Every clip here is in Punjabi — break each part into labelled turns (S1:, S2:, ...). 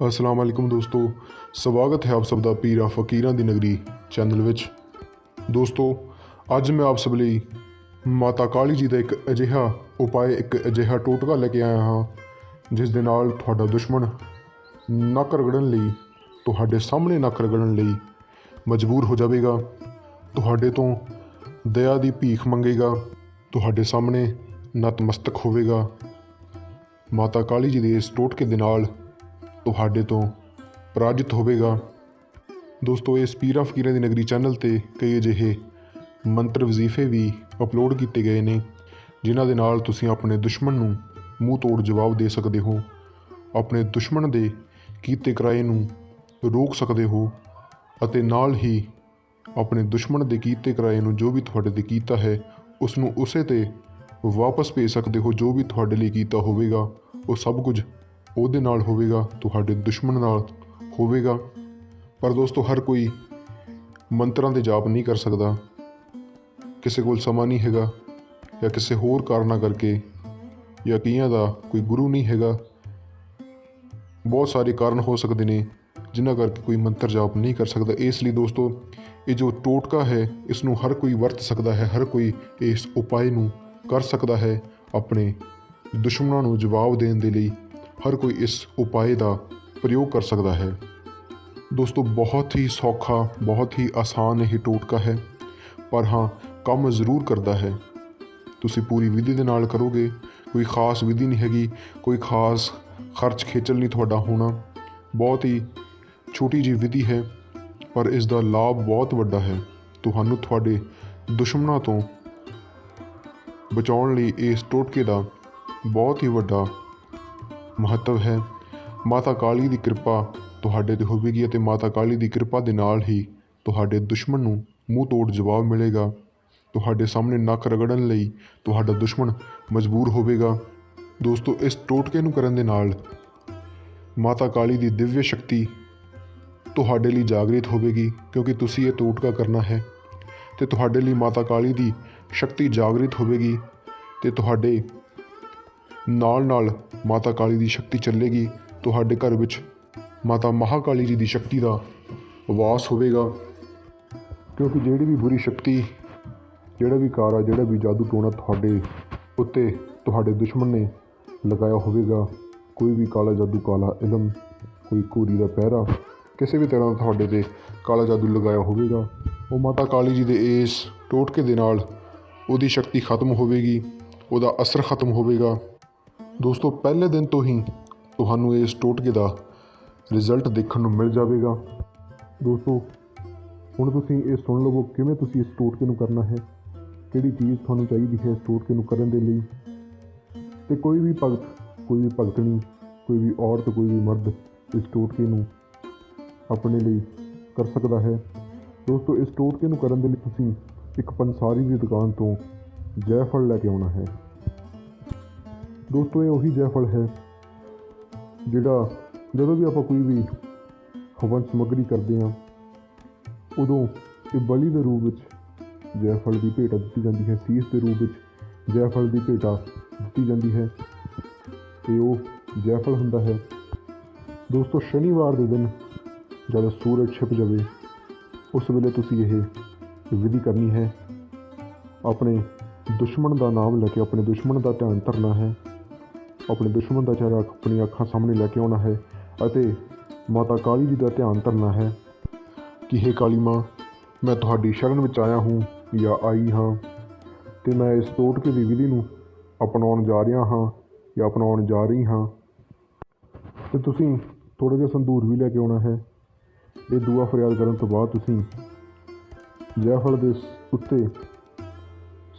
S1: ਅਸਲਾਮ ਅਲੈਕੁਮ ਦੋਸਤੋ, ਸਵਾਗਤ ਹੈ ਆਪ ਸਭ ਦਾ ਪੀਰਾ ਫਕੀਰਾਂ ਦੀ ਨਗਰੀ ਚੈਨਲ ਵਿੱਚ। ਦੋਸਤੋ, ਅੱਜ ਮੈਂ ਆਪ ਸਭ ਲਈ ਮਾਤਾ ਕਾਲੀ ਜੀ ਦਾ ਇੱਕ ਅਜਿਹਾ ਉਪਾਅ, ਇੱਕ ਅਜਿਹਾ ਟੋਟਕਾ ਲੈ ਕੇ ਆਇਆ ਹਾਂ, ਜਿਸ ਦੇ ਨਾਲ ਤੁਹਾਡਾ ਦੁਸ਼ਮਣ ਨੱਕ ਰਗੜਨ ਲਈ, ਤੁਹਾਡੇ ਸਾਹਮਣੇ ਨੱਕ ਰਗੜਨ ਲਈ ਮਜਬੂਰ ਹੋ ਜਾਵੇਗਾ, ਤੁਹਾਡੇ ਤੋਂ ਦਇਆ ਦੀ ਭੀਖ ਮੰਗੇਗਾ, ਤੁਹਾਡੇ ਸਾਹਮਣੇ ਨਤਮਸਤਕ ਹੋਵੇਗਾ। ਮਾਤਾ ਕਾਲੀ ਜੀ ਦੇ ਇਸ ਟੋਟਕੇ ਦੇ ਨਾਲ ਤੁਹਾਡੇ ਤੋਂ ਪਰਾਜਿਤ ਹੋਵੇਗਾ। ਦੋਸਤੋ, ਇਸ ਪੀਰਾ ਫਕੀਰਾਂ ਦੀ ਨਗਰੀ ਚੈਨਲ ਤੇ ਕਈ ਅਜਿਹੇ ਮੰਤਰ ਵਜ਼ੀਫੇ ਵੀ ਅਪਲੋਡ ਕੀਤੇ ਗਏ ਨੇ, ਜਿਨ੍ਹਾਂ ਦੇ ਨਾਲ ਤੁਸੀਂ ਆਪਣੇ ਦੁਸ਼ਮਣ ਨੂੰ ਮੂੰਹ ਤੋੜ ਜਵਾਬ ਦੇ ਸਕਦੇ ਹੋ, ਆਪਣੇ ਦੁਸ਼ਮਣ ਦੇ ਕੀਤੇ ਕਰਾਏ ਨੂੰ ਰੋਕ ਸਕਦੇ ਹੋ ਅਤੇ ਨਾਲ ਹੀ ਆਪਣੇ ਦੁਸ਼ਮਣ ਦੇ ਕੀਤੇ ਕਰਾਏ ਨੂੰ ਜੋ ਵੀ ਤੁਹਾਡੇ ਤੇ ਕੀਤਾ ਹੈ, ਉਸ ਨੂੰ ਉਸੇ ਤੇ ਵਾਪਸ ਭੇਜ ਸਕਦੇ ਹੋ, ਜੋ ਵੀ ਤੁਹਾਡੇ ਲਈ ਕੀਤਾ ਹੋਵੇਗਾ, ਉਹ ਸਭ ਕੁਝ ਉਹਦੇ ਨਾਲ ਹੋਵੇਗਾ, ਤੁਹਾਡੇ ਦੁਸ਼ਮਣ ਨਾਲ ਹੋਵੇਗਾ। ਪਰ ਦੋਸਤੋ, ਹਰ ਕੋਈ ਮੰਤਰਾਂ ਦੇ ਜਾਪ ਨਹੀਂ ਕਰ ਸਕਦਾ। ਕਿਸੇ ਕੋਲ ਸਮਾਂ ਨਹੀਂ ਹੈਗਾ ਜਾਂ ਕਿਸੇ ਹੋਰ ਕਾਰਨਾਂ ਕਰਕੇ ਜਾਂ ਕਈਆਂ ਦਾ ਕੋਈ ਗੁਰੂ ਨਹੀਂ ਹੈਗਾ। ਬਹੁਤ ਸਾਰੇ ਕਾਰਨ ਹੋ ਸਕਦੇ ਨੇ ਜਿਨ੍ਹਾਂ ਕਰਕੇ ਕੋਈ ਮੰਤਰ ਜਾਪ ਨਹੀਂ ਕਰ ਸਕਦਾ। ਇਸ ਲਈ ਦੋਸਤੋ, ਇਹ ਜੋ ਟੋਟਕਾ ਹੈ ਇਸ ਨੂੰ ਹਰ ਕੋਈ ਵਰਤ ਸਕਦਾ ਹੈ, ਹਰ ਕੋਈ ਇਸ ਉਪਾਅ ਨੂੰ ਕਰ ਸਕਦਾ ਹੈ ਆਪਣੇ ਦੁਸ਼ਮਣਾਂ ਨੂੰ ਜਵਾਬ ਦੇਣ ਦੇ ਲਈ। ਹਰ ਕੋਈ ਇਸ ਉਪਾਅ ਦਾ ਪ੍ਰਯੋਗ ਕਰ ਸਕਦਾ ਹੈ। ਦੋਸਤੋ, ਬਹੁਤ ਹੀ ਸੌਖਾ, ਬਹੁਤ ਹੀ ਆਸਾਨ ਇਹ ਟੋਟਕਾ ਹੈ। ਪਰ ਹਾਂ, ਕੰਮ ਜ਼ਰੂਰ ਕਰਦਾ ਹੈ। ਤੁਸੀਂ ਪੂਰੀ ਵਿਧੀ ਦੇ ਨਾਲ ਕਰੋਗੇ, ਕੋਈ ਖਾਸ ਵਿਧੀ ਨਹੀਂ ਹੈਗੀ, ਕੋਈ ਖਾਸ ਖਰਚ ਖੇਚਲ ਨਹੀਂ ਤੁਹਾਡਾ ਹੋਣਾ। ਬਹੁਤ ਹੀ ਛੋਟੀ ਜਿਹੀ ਵਿਧੀ ਹੈ, ਪਰ ਇਸ ਦਾ ਲਾਭ ਬਹੁਤ ਵੱਡਾ ਹੈ। ਤੁਹਾਨੂੰ ਤੁਹਾਡੇ ਦੁਸ਼ਮਣਾਂ ਤੋਂ ਬਚਾਉਣ ਲਈ ਇਸ ਟੋਟਕੇ ਦਾ ਬਹੁਤ ਹੀ ਵੱਡਾ ਮਹੱਤਵ ਹੈ। ਮਾਤਾ ਕਾਲੀ ਦੀ ਕਿਰਪਾ ਤੁਹਾਡੇ ਤੇ ਹੋਵੇਗੀ ਅਤੇ ਮਾਤਾ ਕਾਲੀ ਦੀ ਕਿਰਪਾ ਦੇ ਨਾਲ ਹੀ ਤੁਹਾਡੇ ਦੁਸ਼ਮਣ ਨੂੰ ਮੂੰਹ ਤੋੜ ਜਵਾਬ ਮਿਲੇਗਾ। ਤੁਹਾਡੇ ਸਾਹਮਣੇ ਨੱਕ ਰਗੜਨ ਲਈ ਤੁਹਾਡਾ ਦੁਸ਼ਮਣ ਮਜਬੂਰ ਹੋਵੇਗਾ। ਦੋਸਤੋ, ਇਸ ਟੋਟਕੇ ਨੂੰ ਕਰਨ ਦੇ ਨਾਲ ਮਾਤਾ ਕਾਲੀ ਦੀ ਦਿਵਯ ਸ਼ਕਤੀ ਤੁਹਾਡੇ ਲਈ ਜਾਗਰਿਤ ਹੋਵੇਗੀ, ਕਿਉਂਕਿ ਤੁਸੀਂ ਇਹ ਟੋਟਕਾ ਕਰਨਾ ਹੈ। ਤੇ ਤੁਹਾਡੇ ਲਈ ਮਾਤਾ ਕਾਲੀ ਦੀ ਸ਼ਕਤੀ ਜਾਗਰਿਤ ਹੋਵੇਗੀ ਤੇ ਤੁਹਾਡੇ ਨਾਲ ਨਾਲ ਮਾਤਾ ਕਾਲੀ ਦੀ ਸ਼ਕਤੀ ਚੱਲੇਗੀ, ਤੁਹਾਡੇ ਘਰ ਵਿੱਚ ਮਾਤਾ ਮਹਾਕਾਲੀ ਜੀ ਦੀ ਸ਼ਕਤੀ ਦਾ ਵਾਸ ਹੋਵੇਗਾ। ਕਿਉਂਕਿ ਜਿਹੜੀ ਵੀ ਬੁਰੀ ਸ਼ਕਤੀ, ਜਿਹੜਾ ਵੀ ਕਾਰਾ, ਜਿਹੜਾ ਵੀ ਜਾਦੂ ਟੋਣਾ ਤੁਹਾਡੇ ਉੱਤੇ, ਤੁਹਾਡੇ ਦੁਸ਼ਮਣ ਨੇ ਲਗਾਇਆ ਹੋਵੇਗਾ, ਕੋਈ ਵੀ ਕਾਲਾ ਜਾਦੂ, ਕਾਲਾ ਇਲਮ, ਕੋਈ ਕੂਰੀ ਦਾ ਪਹਿਰਾ, ਕਿਸੇ ਵੀ ਤਰ੍ਹਾਂ ਦਾ ਤੁਹਾਡੇ ਤੇ ਕਾਲਾ ਜਾਦੂ ਲਗਾਇਆ ਹੋਵੇਗਾ, ਉਹ ਮਾਤਾ ਕਾਲੀ ਜੀ ਦੇ ਇਸ ਟੋਟਕੇ ਦੇ ਨਾਲ ਉਹਦੀ ਸ਼ਕਤੀ ਖਤਮ ਹੋਵੇਗੀ, ਉਹਦਾ ਅਸਰ ਖਤਮ ਹੋਵੇਗਾ। ਦੋਸਤੋ, ਪਹਿਲੇ ਦਿਨ ਤੋਂ ਹੀ ਤੁਹਾਨੂੰ ਇਸ ਟੋਟਕੇ ਦਾ ਰਿਜ਼ਲਟ ਦੇਖਣ ਨੂੰ ਮਿਲ ਜਾਵੇਗਾ। ਦੋਸਤੋ, ਹੁਣ ਤੁਸੀਂ ਇਹ ਸੁਣ ਲਵੋ ਕਿਵੇਂ ਤੁਸੀਂ ਇਸ ਟੋਟਕੇ ਨੂੰ ਕਰਨਾ ਹੈ, ਕਿਹੜੀ ਚੀਜ਼ ਤੁਹਾਨੂੰ ਚਾਹੀਦੀ ਹੈ ਇਸ ਟੋਟਕੇ ਨੂੰ ਕਰਨ ਦੇ ਲਈ। ਤੇ ਕੋਈ ਵੀ ਭਗਤ, ਕੋਈ ਵੀ ਭਗਤਣੀ, ਕੋਈ ਵੀ ਔਰਤ, ਕੋਈ ਵੀ ਮਰਦ ਇਸ ਟੋਟਕੇ ਨੂੰ ਆਪਣੇ ਲਈ ਕਰ ਸਕਦਾ ਹੈ। ਦੋਸਤੋ, ਇਸ ਟੋਟਕੇ ਨੂੰ ਕਰਨ ਦੇ ਲਈ ਤੁਸੀਂ ਇੱਕ ਪੰਸਾਰੀ ਦੀ ਦੁਕਾਨ ਤੋਂ ਜੈਫਲ ਲੈ ਕੇ ਆਉਣਾ ਹੈ। ਦੋਸਤੋ, ਇਹ ਉਹੀ ਜੈਫਲ ਹੈ ਜਿਹੜਾ ਜਦੋਂ ਵੀ ਆਪਾਂ ਕੋਈ ਵੀ ਹਵਨ ਸਮੱਗਰੀ ਕਰਦੇ ਹਾਂ, ਉਦੋਂ ਇਹ ਬਲੀ ਦੇ ਰੂਪ ਵਿੱਚ ਜੈਫਲ ਦੀ ਭੇਟਾ ਦਿੱਤੀ ਜਾਂਦੀ ਹੈ, ਸੀਸ ਦੇ ਰੂਪ ਵਿੱਚ ਜੈਫਲ ਦੀ ਭੇਟਾ ਦਿੱਤੀ ਜਾਂਦੀ ਹੈ ਤੇ ਉਹ ਜੈਫਲ ਹੁੰਦਾ ਹੈ। ਦੋਸਤੋ, ਸ਼ਨੀਵਾਰ ਦੇ ਦਿਨ ਜਦੋਂ ਸੂਰਜ ਛਿਪ ਜਾਵੇ, ਉਸ ਵੇਲੇ ਤੁਸੀਂ ਇਹ ਵਿਧੀ ਕਰਨੀ ਹੈ। ਆਪਣੇ ਦੁਸ਼ਮਣ ਦਾ ਨਾਮ ਲੈ ਕੇ ਆਪਣੇ ਦੁਸ਼ਮਣ ਦਾ ਧਿਆਨ ਧਰਨਾ ਹੈ। ਆਪਣੇ ਦੁਸ਼ਮਣ ਦਾ ਚਿਹਰਾ ਆਪਣੀ ਅੱਖਾਂ ਸਾਹਮਣੇ ਲੈ ਕੇ ਆਉਣਾ ਹੈ ਅਤੇ ਮਾਤਾ ਕਾਲੀ ਜੀ ਦਾ ਧਿਆਨ ਧਰਨਾ ਹੈ ਕਿ ਹੇ ਕਾਲੀ ਮਾਂ, ਮੈਂ ਤੁਹਾਡੀ ਸ਼ਰਨ ਵਿੱਚ ਆਇਆ ਹੂੰ ਜਾਂ ਆਈ ਹਾਂ ਤੇ ਮੈਂ ਇਸ ਟੋਟਕੇ ਦੀ ਵਿਧੀ ਨੂੰ ਅਪਣਾਉਣ ਜਾ ਰਿਹਾ ਹਾਂ ਜਾਂ ਅਪਣਾਉਣ ਜਾ ਰਹੀ ਹਾਂ। ਤੇ ਤੁਸੀਂ ਥੋੜਾ ਜਿਹਾ ਸੰਧੂਰ ਵੀ ਲੈ ਕੇ ਆਉਣਾ ਹੈ। ਇਹ ਦੁਆ ਫਰਿਆਦ ਕਰਨ ਤੋਂ ਬਾਅਦ ਤੁਸੀਂ ਜੈਫਲ ਦੇ ਉੱਤੇ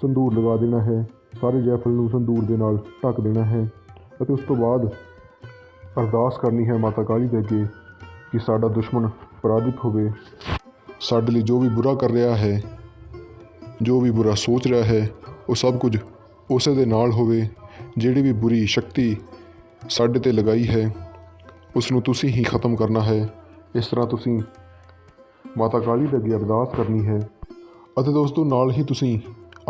S1: ਸੰਧੂਰ ਲਗਾ ਦੇਣਾ ਹੈ। ਸਾਰੇ ਜੈਫਲ ਨੂੰ ਸੰਧੂਰ ਦੇ ਨਾਲ ਢੱਕ ਦੇਣਾ ਹੈ। ਅਤੇ ਉਸ ਤੋਂ ਬਾਅਦ ਅਰਦਾਸ ਕਰਨੀ ਹੈ ਮਾਤਾ ਕਾਲੀ ਦੇ ਅੱਗੇ ਕਿ ਸਾਡਾ ਦੁਸ਼ਮਣ ਪਰਾਜਿਤ ਹੋਵੇ। ਸਾਡੇ ਲਈ ਜੋ ਵੀ ਬੁਰਾ ਕਰ ਰਿਹਾ ਹੈ, ਜੋ ਵੀ ਬੁਰਾ ਸੋਚ ਰਿਹਾ ਹੈ, ਉਹ ਸਭ ਕੁਝ ਉਸੇ ਦੇ ਨਾਲ ਹੋਵੇ, ਜਿਹੜੀ ਵੀ ਬੁਰੀ ਸ਼ਕਤੀ ਸਾਡੇ ਤੇ ਲਗਾਈ ਹੈ, ਉਸ ਨੂੰ ਤੁਸੀਂ ਹੀ ਖਤਮ ਕਰਨਾ ਹੈ। ਇਸ ਤਰ੍ਹਾਂ ਤੁਸੀਂ ਮਾਤਾ ਕਾਲੀ ਦੇ ਅੱਗੇ ਅਰਦਾਸ ਕਰਨੀ ਹੈ ਅਤੇ ਦੋਸਤੋ ਨਾਲ ਹੀ ਤੁਸੀਂ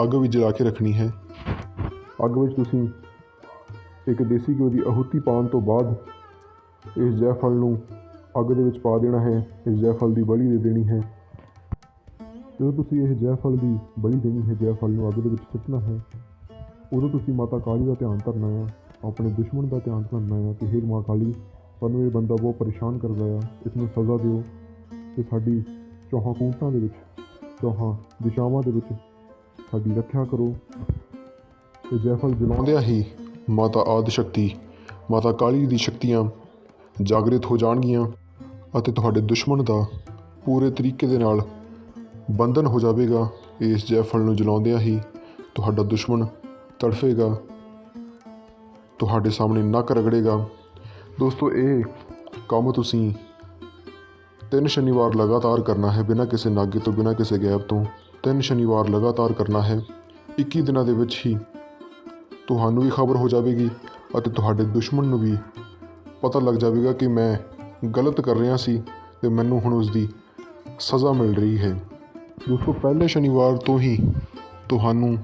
S1: ਅੱਗ ਵੀ ਜਲਾ ਕੇ ਰੱਖਣੀ ਹੈ। ਅੱਗ ਵਿੱਚ ਤੁਸੀਂ ਇੱਕ ਦੇਸੀ ਘਿਓ ਦੀ ਆਹੂਤੀ ਪਾਉਣ ਤੋਂ ਬਾਅਦ ਇਸ ਜੈਫਲ ਨੂੰ ਅੱਗ ਦੇ ਵਿੱਚ ਪਾ ਦੇਣਾ ਹੈ, ਇਸ ਜੈਫਲ ਦੀ ਬਲੀ ਦੇ ਦੇਣੀ ਹੈ। ਜਦੋਂ ਤੁਸੀਂ ਇਹ ਜੈਫਲ ਦੀ ਬਲੀ ਦੇਣੀ ਹੈ, ਜੈਫਲ ਨੂੰ ਅੱਗ ਦੇ ਵਿੱਚ ਸੁੱਟਣਾ ਹੈ, ਉਦੋਂ ਤੁਸੀਂ ਮਾਤਾ ਕਾਲੀ ਦਾ ਧਿਆਨ ਧਰਨਾ ਆ ਆਪਣੇ ਦੁਸ਼ਮਣ ਦਾ ਧਿਆਨ ਧਰਨਾ ਆ ਕਿ ਹੇ ਮਾਂ ਕਾਲੀ, ਸਾਨੂੰ ਇਹ ਬੰਦਾ ਬਹੁਤ ਪਰੇਸ਼ਾਨ ਕਰਦਾ ਆ ਇਸ ਨੂੰ ਸਜ਼ਾ ਦਿਓ ਤੇ ਸਾਡੀ ਚੌਹਾਂ ਕੂਟਾਂ ਦੇ ਵਿੱਚ, ਚੌਹਾਂ ਦਿਸ਼ਾਵਾਂ ਦੇ ਵਿੱਚ ਸਾਡੀ ਰੱਖਿਆ ਕਰੋ। ਤੇ ਜੈਫਲ ਜਲਾਉਂਦਿਆਂ ਹੀ ਮਾਤਾ ਆਦਿ ਸ਼ਕਤੀ, ਮਾਤਾ ਕਾਲੀ ਦੀ ਸ਼ਕਤੀਆਂ ਜਾਗਰਿਤ ਹੋ ਜਾਣਗੀਆਂ ਅਤੇ ਤੁਹਾਡੇ ਦੁਸ਼ਮਣ ਦਾ ਪੂਰੇ ਤਰੀਕੇ ਦੇ ਨਾਲ ਬੰਧਨ ਹੋ ਜਾਵੇਗਾ। ਇਸ ਜੈਫਲ ਨੂੰ ਜਲਾਉਂਦਿਆਂ ਹੀ ਤੁਹਾਡਾ ਦੁਸ਼ਮਣ ਤੜਫੇਗਾ। ਤੁਹਾਡੇ ਸਾਹਮਣੇ ਨੱਕ ਰਗੜੇਗਾ। ਦੋਸਤੋ, ਇਹ ਕੰਮ ਤੁਸੀਂ ਤਿੰਨ ਸ਼ਨੀਵਾਰ ਲਗਾਤਾਰ ਕਰਨਾ ਹੈ। ਬਿਨਾਂ ਕਿਸੇ ਨਾਗੇ ਤੋਂ, ਬਿਨਾਂ ਕਿਸੇ ਗੈਪ ਤੋਂ ਤਿੰਨ ਸ਼ਨੀਵਾਰ ਲਗਾਤਾਰ ਕਰਨਾ ਹੈ। 21 ਦਿਨਾਂ ਦੇ ਵਿੱਚ ਹੀ ਤੁਹਾਨੂੰ ਵੀ ਖਬਰ ਹੋ ਜਾਵੇਗੀ ਅਤੇ ਤੁਹਾਡੇ ਦੁਸ਼ਮਣ ਨੂੰ ਵੀ। ਪਤਾ ਲੱਗ ਜਾਵੇਗਾ ਕਿ ਮੈਂ ਗਲਤ ਕਰ ਰਿਹਾ ਸੀ ਤੇ ਮੈਨੂੰ ਹੁਣ ਉਸ ਦੀ ਸਜ਼ਾ ਮਿਲ ਰਹੀ ਹੈ। ਦੋਸਤੋ, ਪਹਿਲੇ ਸ਼ਨੀਵਾਰ ਤੋਂ ਹੀ ਤੁਹਾਨੂੰ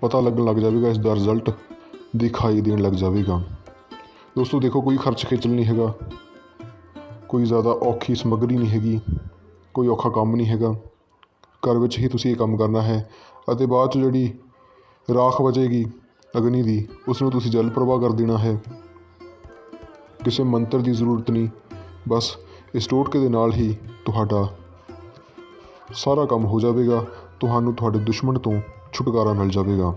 S1: ਪਤਾ ਲੱਗਣ ਲੱਗ ਜਾਵੇਗਾ, ਇਸ ਦਾ ਰਿਜ਼ਲਟ ਦਿਖਾਈ ਦੇਣ ਲੱਗ ਜਾਵੇਗਾ। ਦੋਸਤੋ, ਦੇਖੋ, ਕੋਈ ਖਰਚ ਖੇਚਲ ਨਹੀਂ ਹੈਗਾ। ਕੋਈ ਜ਼ਿਆਦਾ ਔਖੀ ਸਮੱਗਰੀ ਨਹੀਂ ਹੈਗੀ। ਕੋਈ ਔਖਾ ਕੰਮ ਨਹੀਂ ਹੈਗਾ। ਘਰ ਵਿੱਚ ਹੀ ਤੁਸੀਂ ਇਹ ਕੰਮ ਕਰਨਾ ਹੈ ਅਤੇ ਬਾਅਦ 'ਚ ਜਿਹੜੀ ਰਾਖ ਬਚੇਗੀ ਅਗਨੀ ਦੀ, ਉਸ ਨੂੰ ਤੁਸੀਂ ਜਲ ਪ੍ਰਵਾਹ ਕਰ ਦੇਣਾ ਹੈ। ਕਿਸੇ ਮੰਤਰ ਦੀ ਜ਼ਰੂਰਤ ਨਹੀਂ। ਬਸ ਇਸ ਟੋਟਕੇ ਦੇ ਨਾਲ ਹੀ ਤੁਹਾਡਾ ਸਾਰਾ ਕੰਮ ਹੋ ਜਾਵੇਗਾ। ਤੁਹਾਨੂੰ ਤੁਹਾਡੇ ਦੁਸ਼ਮਣ ਤੋਂ ਛੁਟਕਾਰਾ ਮਿਲ ਜਾਵੇਗਾ।